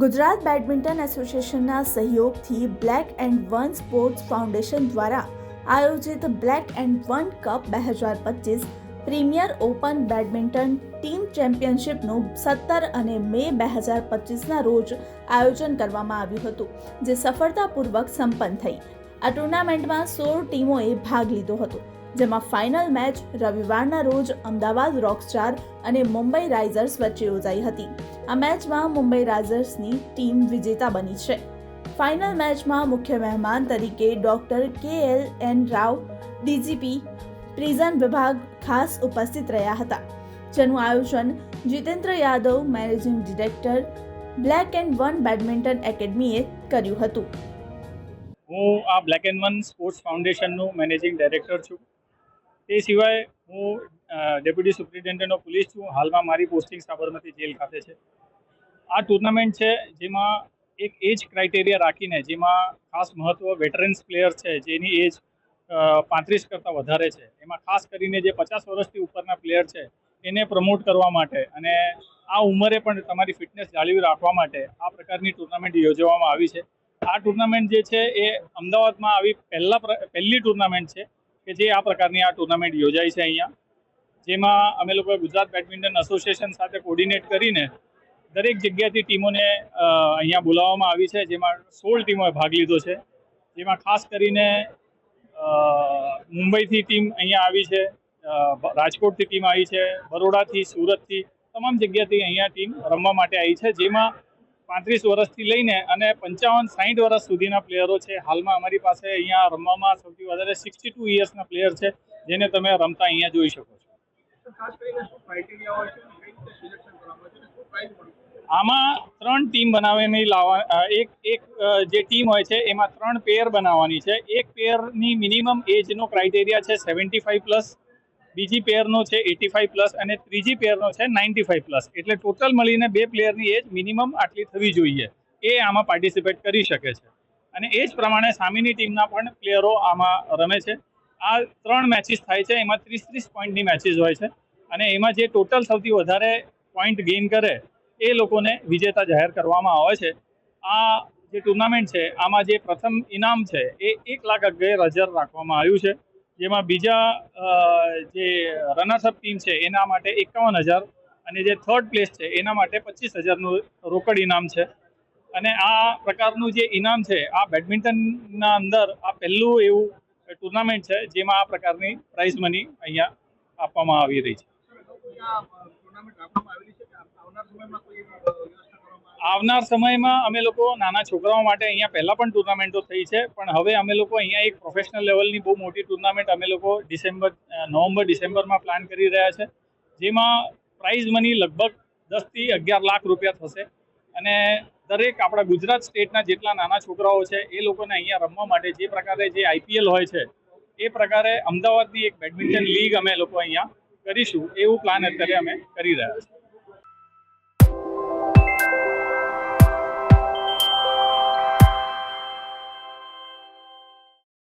Gujarat badminton એસોસિએશનના સહયોગથી black and one sports foundation દ્વારા આયોજિત બ્લેક એન્ડ વન કપ બે હજાર પચીસ પ્રીમિયર ઓપન બેડમિન્ટન ટીમ ચેમ્પિયનશિપનું સત્તર અને મે બે હજાર પચીસના રોજ આયોજન કરવામાં આવ્યું હતું, જે સફળતાપૂર્વક સંપન્ન થઈ. આ ટુર્નામેન્ટમાં સોળ ટીમોએ ભાગ લીધો હતો, જેમાં ફાઇનલ મેચ રવિવારના રોજ અમદાવાદ રોકસ્ટાર અને મુંબઈ રાઇઝર્સ વચ્ચે યોજાઈ હતી. આ મેચમાં મુંબઈ રાઇઝર્સની ટીમ વિજેતા બની છે. ફાઇનલ મેચમાં મુખ્ય મહેમાન તરીકે doctor K L N Rao DGP prison વિભાગ ખાસ ઉપસ્થિત રહ્યા હતા. જેનું આયોજન Jitendra Yadav, managing director, black and one badminton એકેડમીએ કર્યું હતું. હું આ બ્લેક એન્ડ વન સ્પોર્ટ્સ ફાઉન્ડેશનનું મેનેજિંગ ડાયરેક્ટર છું. તે સિવાય હું ડેપ્યુટી સુપ્રિન્ટેન્ડન્ટ ઓફ પોલીસ છું. હાલમાં મારી પોસ્ટિંગ સાબરમતી જેલ ખાતે છે. આ ટુર્નામેન્ટ છે જેમાં એક એજ ક્રાઇટેરિયા રાખીને જેમાં ખાસ મહત્વ વેટરન્સ પ્લેયર છે જેની એજ પાંત્રીસ કરતાં વધારે છે. એમાં ખાસ કરીને જે પચાસ વર્ષથી ઉપરના પ્લેયર છે એને પ્રમોટ કરવા માટે અને આ ઉંમરે પણ તમારી ફિટનેસ જાળવી રાખવા માટે આ પ્રકારની ટુર્નામેન્ટ યોજવામાં આવી છે. આ ટુર્નામેન્ટ જે છે એ અમદાવાદમાં આવી પહેલા પહેલી ટુર્નામેન્ટ છે કે જે આ પ્રકારની આ ટુર્નામેન્ટ યોજાઈ છે અહીંયા. જેમાં અમે લોકોએ ગુજરાત બેડમિન્ટન એસોસિએશન સાથે કોર્ડિનેટ કરીને દરેક જગ્યાથી ટીમોને અહીંયા બોલાવવામાં આવી છે, જેમાં સોળ ટીમોએ ભાગ લીધો છે. જેમાં ખાસ કરીને મુંબઈથી ટીમ અહીંયા આવી છે રાજકોટથી ટીમ આવી છે, બરોડાથી, સુરતથી, તમામ જગ્યાથી અહીંયા ટીમ રમવા માટે આવી છે, જેમાં પાંત્રીસ વર્ષથી લઈને અને પંચાવન સાઠ વર્ષ સુધીના પ્લેયરો છે. હાલમાં અમારી પાસે અહીંયા રમવામાં સૌથી વધારે સિક્સટી ટુ ઇયર્સના પ્લેયર છે, જેને તમે રમતા અહીંયા જોઈ શકો છો. આમાં ત્રણ ટીમ બનાવીને લાવવા એક એક જે ટીમ હોય છે, એમાં ત્રણ પેર બનાવવાની છે. એક પેરની મિનિમમ એજનો ક્રાઇટેરિયા છે સેવન્ટી ફાઈવ પ્લસ બીજી પેરનો છે એટી ફાઈવ પ્લસ અને ત્રીજી પેરનો છે નાઇન્ટી ફાઈવ પ્લસ એટલે ટોટલ મળીને બે પ્લેયરની એજ મિનિમમ આટલી થવી જોઈએ. એ આમાં પાર્ટિસિપેટ કરી શકે છે. અને એ જ પ્રમાણે સામેની ટીમના પણ પ્લેયરો આમાં રમે છે. આ ત્રણ મેચિસ થાય છે. એમાં ત્રીસ ત્રીસ પોઈન્ટની મેચિસ હોય છે. અને એમાં જે ટોટલ સૌથી વધારે પોઈન્ટ ગેઇન કરે, એ લોકોને વિજેતા જાહેર કરવામાં આવે છે. આ જે ટુર્નામેન્ટ છે, આમાં જે પ્રથમ ઇનામ છે, એ એક લાખ અગિયાર હજાર રાખવામાં આવ્યું છે. જેમાં બીજા જે રનર્સઅપ ટીમ છે, એના માટે એકાવન હજાર અને જે થર્ડ પ્લેસ છે, એના માટે પચીસ હજારનું રોકડ ઇનામ છે. અને આ પ્રકારનું જે ઇનામ છે, આ બેડમિન્ટનના અંદર આ પહેલું એવું ટુર્નામેન્ટ છે, જેમાં આ પ્રકારની પ્રાઇઝ મની અહીંયા આપવામાં આવી રહી છે. આવનાર સમયમાં અમે લોકો નાના છોકરાઓ માટે અહીંયા પહેલાં પણ ટુર્નામેન્ટો થઈ છે, પણ હવે અમે લોકો અહીંયા એક પ્રોફેશનલ લેવલની બહુ મોટી ટુર્નામેન્ટ અમે લોકો ડિસેમ્બર નવેમ્બર, ડિસેમ્બરમાં પ્લાન કરી રહ્યા છે, જેમાં પ્રાઇઝ મની લગભગ દસથી અગિયાર લાખ રૂપિયા થશે અને દરેક આપણા ગુજરાત સ્ટેટના જેટલા નાના છોકરાઓ છે, એ લોકોને અહીંયા રમવા માટે જે પ્રકારે જે આઈપીએલ હોય છે, એ પ્રકારે અમદાવાદની એક બેડમિન્ટન લીગ અમે લોકો અહીંયા કરીશું એવું પ્લાન અત્યારે અમે કરી રહ્યા છીએ.